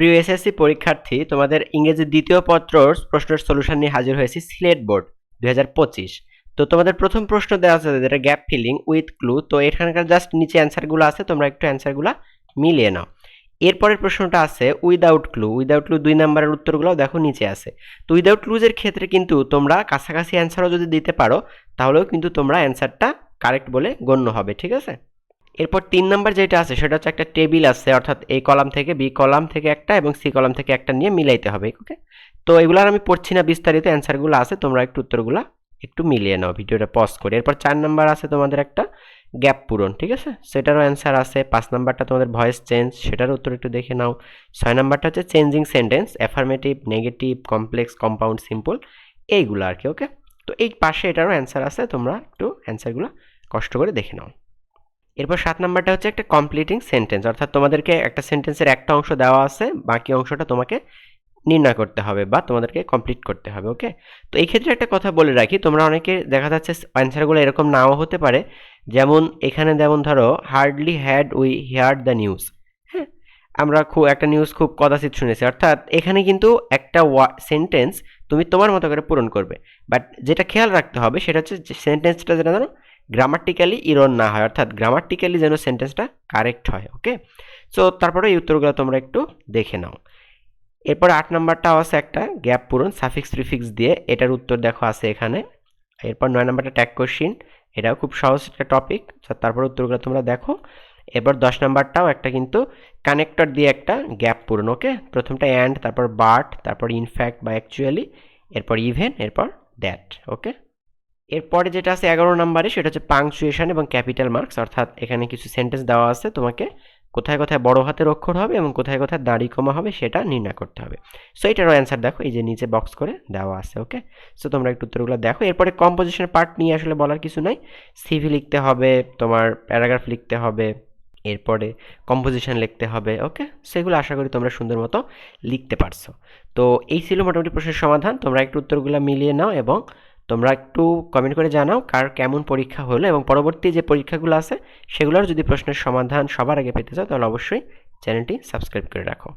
প্রিয় এসএসসি পরীক্ষার্থী, তোমাদের ইংরেজি দ্বিতীয় পত্রর প্রশ্নের সলিউশন নিয়ে হাজির হয়েছি সিলেট বোর্ড দু হাজার পঁচিশ। তো তোমাদের প্রথম প্রশ্ন দেওয়া আছে, যেটা গ্যাপ ফিলিং উইথ ক্লু তো এখানকার জাস্ট নিচে অ্যান্সারগুলো আছে, তোমরা একটু অ্যান্সারগুলো মিলিয়ে নাও। এরপরের প্রশ্নটা আছে উইদাউট ক্লু উইদাউট ক্লু দুই নাম্বারের উত্তরগুলো দেখো নিচে আছে। তো উইদাউট ক্লুজের ক্ষেত্রে কিন্তু তোমরা কাছাকাছি অ্যান্সারও যদি দিতে পারো, তাহলেও কিন্তু তোমরা অ্যান্সারটা কারেক্ট বলে গণ্য হবে, ঠিক আছে? এরপর তিন নাম্বার যেটা আছে, সেটা হচ্ছে একটা টেবিল আছে, অর্থাৎ এই কলাম থেকে বি কলাম থেকে একটা এবং সি কলাম থেকে একটা নিয়ে মিলাইতে হবে, ওকে? তো এগুলার আমি পড়ছি না, বিস্তারিত অ্যান্সারগুলো আছে, তোমরা একটু উত্তরগুলো একটু মিলিয়ে নাও, ভিডিওটা পজ করে। এরপর চার নাম্বার আছে তোমাদের একটা গ্যাপ পূরণ, ঠিক আছে? সেটারও অ্যান্সার আছে, পাঁচ নাম্বারটা তোমাদের ভয়েস চেঞ্জ সেটার উত্তর একটু দেখে নাও। ছয় নাম্বারটা হচ্ছে changing sentence affirmative negative complex compound simple এইগুলো আর কি, ওকে? তো এই পাশে এটারও অ্যান্সার আছে, তোমরা একটু অ্যান্সারগুলো কষ্ট করে দেখে নাও। এরপর সাত নাম্বারটা হচ্ছে একটা কমপ্লিটিং সেন্টেন্স অর্থাৎ তোমাদেরকে একটা সেন্টেন্সের একটা অংশ দেওয়া আছে, বাকি অংশটা তোমাকে নির্ণয় করতে হবে বা তোমাদেরকে কমপ্লিট করতে হবে ওকে তো এই ক্ষেত্রে একটা কথা বলে রাখি, তোমরা অনেকে দেখা যাচ্ছে অ্যান্সারগুলো এরকম নাও হতে পারে, যেমন এখানে যেমন ধরো hardly had we hear the news হ্যাঁ আমরা খুব, একটা নিউজ খুব কদাচিত শুনেছি, অর্থাৎ এখানে কিন্তু একটা সেন্টেন্স তুমি তোমার মতো করে পূরণ করবে বাট যেটা খেয়াল রাখতে হবে সেটা হচ্ছে সেন্টেন্সটা যেটা ধরো গ্রামাটিক্যালি ইরন না হয়, অর্থাৎ গ্রামাটিক্যালি যেন সেন্টেন্সটা কারেক্ট হয় ওকে সো তারপরে এই উত্তরগুলো তোমরা একটু দেখে নাও। এরপর আট নাম্বারটাও আছে একটা গ্যাপ পূরণ সাফিক্স প্রিফিক্স দিয়ে। এটার উত্তর দেখো আছে এখানে। এরপর নয় নাম্বারটা ট্যাগ কোশ্চিন এটাও খুব সহজ একটা টপিক তারপর উত্তরগুলো তোমরা দেখো। এরপর দশ নাম্বারটাও একটা কিন্তু কানেক্টর দিয়ে একটা গ্যাপ পূরণ ওকে প্রথমটা অ্যান্ড তারপর বাট তারপর ইনফ্যাক্ট বা অ্যাকচুয়ালি এরপর ইভেন এরপর দ্যাট ওকে এরপরে যেটা আছে এগারো নাম্বারে, সেটা হচ্ছে পাংচুয়েশন এবং ক্যাপিটাল মার্কস অর্থাৎ এখানে কিছু সেন্টেন্স দেওয়া আছে তোমাকে কোথায় কোথায় বড় হাতের অক্ষর হবে এবং কোথায় কোথায় দাড়ি কমা হবে সেটা নির্ণয় করতে হবে। সো এটারও অ্যান্সার দেখো, এই যে নিচে বক্স করে দেওয়া আছে ওকে সো তোমরা একটু উত্তরগুলো দেখো। এরপরে কম্পোজিশন পার্ট নিয়ে আসলে বলার কিছু নাই। সিভি লিখতে হবে, তোমার প্যারাগ্রাফ লিখতে হবে, এরপরে কম্পোজিশন লিখতে হবে ওকে সেগুলো আশা করি তোমরা সুন্দর মতো লিখতে পারছ। তো, এই ছিল মোটামুটি প্রশ্নের সমাধান। তোমরা একটু উত্তরগুলো মিলিয়ে নাও এবং তোমরা একটু কমেন্ট করে জানাও কার কেমন পরীক্ষা হলো এবং পরবর্তী যে পরীক্ষাগুলো আছে সেগুলোর যদি প্রশ্নের সমাধান সবার আগে পেতে চাও তাহলে অবশ্যই চ্যানেলটি সাবস্ক্রাইব করে রাখো।